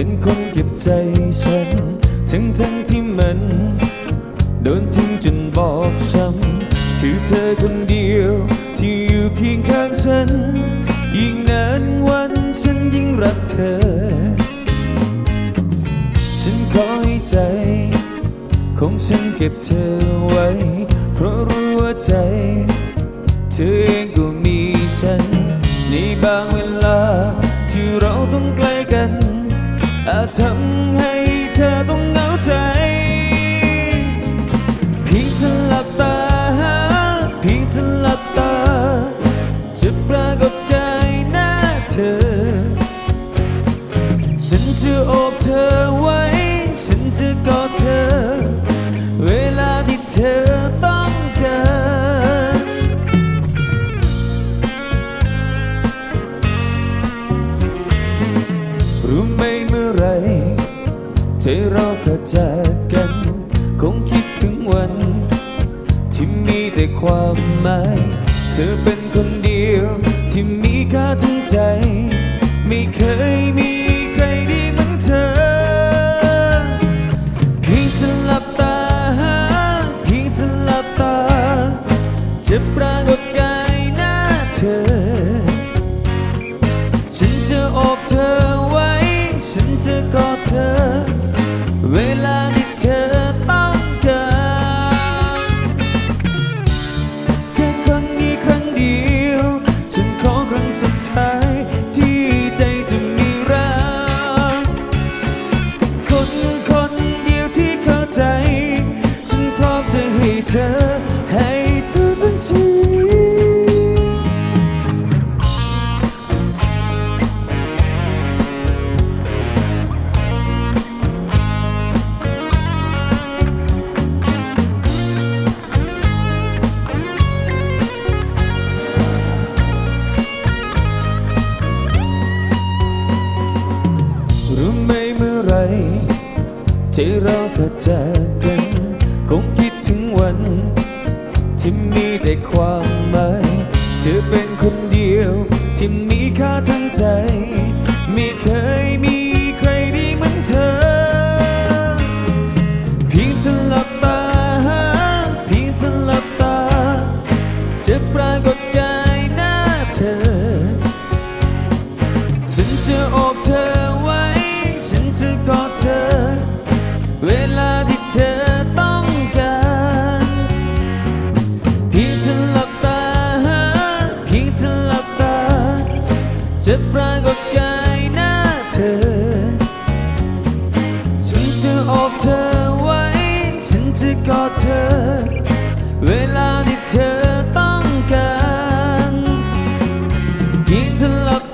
เป็นคนเก็บใจฉัน ทั้งทั้งที่มัน โดนทิ้งจนบอบช้ำคือเธอคนเดียว ที่อยู่เคียงข้างฉัน ยิ่งนานวันฉันยิ่งรักเธอ ฉันขอให้ใจ ของฉันเก็บเธอไว้ เพราะรู้ว่าใจ ทำให้เธอต้องเหงาใจเพียงเธอหลับตาเพียงเธอหลับตา จะปรากฏกายหน้าเธอ ฉันจะโอบเธอไว้ ฉันจะกอดเธอ เวลาที่เธอ ใจเราขาดจากกัน คงคิดถึงวัน ที่มีแต่ความหมาย เธอเป็นคนเดียวที่มีค่าทั้งใจ ไม่เคยมีใครดีเหมือนเธอ เพียงเธอหลับตาเพียงเธอหลับตาจะปรา ที่เราขาดจากกันคงคิดถึงวัน ที่มีแต่ความหมายเธอเป็นคนเดียว ที่มีค่าทั้งใจ ไม่เคยมีใครดีเหมือนเธอ เพียงเธอหลับ จะปรากฏกายหน้าเธอ ฉันจะอบเธอไว้ ฉันจะกอดเธอ เวลาที่เธอต้องการยิ่งเธหลับ